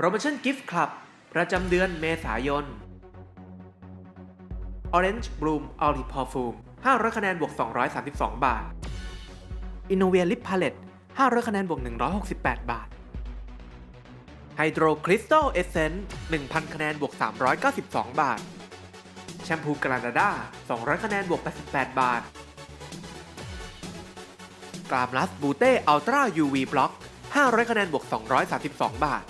โปรโมชั่นกิฟต์คลับประจำเดือนเมษายน Orange Bloom o l i Perfume 500คะแนนบวก 232 บาท Innovia Lip Palette 500คะแนนบวก 168 บาท Hydro Crystal Essence 1,000 คะแนนบวก 392 บาท แชมพูกรานาดา 200 คะแนนบวก 88 บาทกรามลัสบูเต้อัลตร้า UV บล็อก 500 คะแนนบวก 232 บาท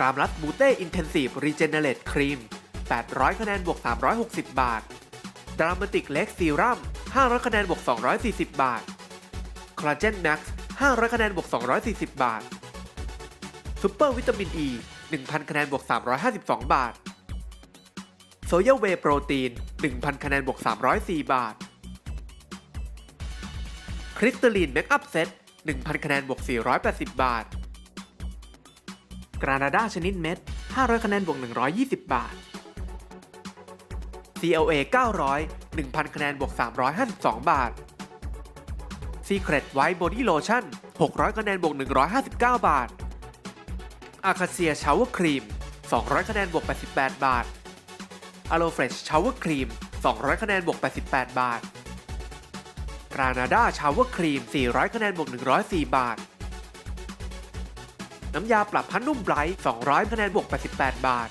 กรามลัสบูเต้อินเทนซีฟรีเจเนเรตครีม 800 คะแนนบวก 360 บาท ดรามาติกเล็กซีรัม500 คะแนนบวก 240 บาท คอลลาเจนแม็กซ์500 คะแนนบวก 240 บาทซูเปอร์วิตามินอ e ี1,000 คะแนนบวก 352 บาท โซยาเวโปรตีน 1,000 คะแนนบวก 304 บาท คริสตัลลีนเมคอัพเซต1,000 คะแนนบวก 480 บาท กรานาดาชนิดเม็ด 500 คะแนนบวก 120 บาท CLA 900 1,000 คะแนนบวก 352 บาท Secret White Body Lotion 600 คะแนนบวก 159 บาท Acacia Shower Cream 200 คะแนนบวก 88 บาท Alo Fresh Shower Cream 200 คะแนนบวก 88 บาทกรานาดาชาวเวอร์ครีม400 คะแนนบวก 104 บาท น้ำยาปรับผ้านุ่มไบรท์200คะแนนบวก 88 บาท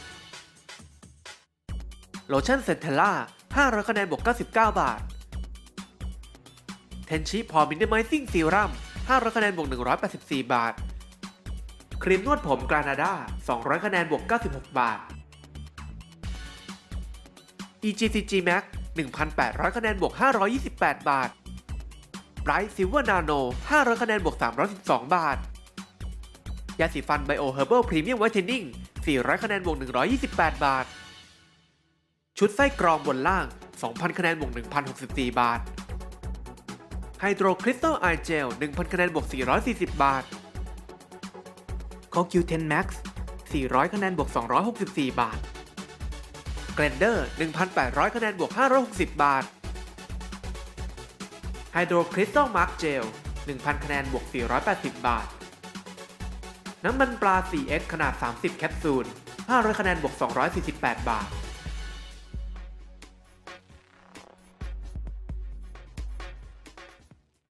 โลชั่นเซนเทล่า500คะแนนบวก 99 บาท เทนชิพอมินิมัยซิ่งซีรัม500คะแนนบวก 184 บาท ครีมนวดผมกรานาดา200คะแนนบวก 96 บาท EGCG Max 1,800 คะแนนบวก 528 บาท Bright Silver Nano 500 คะแนนบวก 312 บาท ยาสีฟัน Bio Herbal Premium Whitening 400 คะแนนบวก 128 บาท ชุดไส้กรองบนล่าง 2,000 คะแนนบวก 1,064 บาท Hydro Crystal Eye Gel 1,000 คะแนนบวก 440 บาท CoQ10 Max 400 คะแนนบวก 264 บาท Glender 1,800 คะแนนบวก 560 บาท Hydro Crystal Mark Gel 1,000 คะแนนบวก 480 บาท น้ำมันปลา 4X ขนาด 30 แคปซูล 500 คะแนนบวก 248 บาท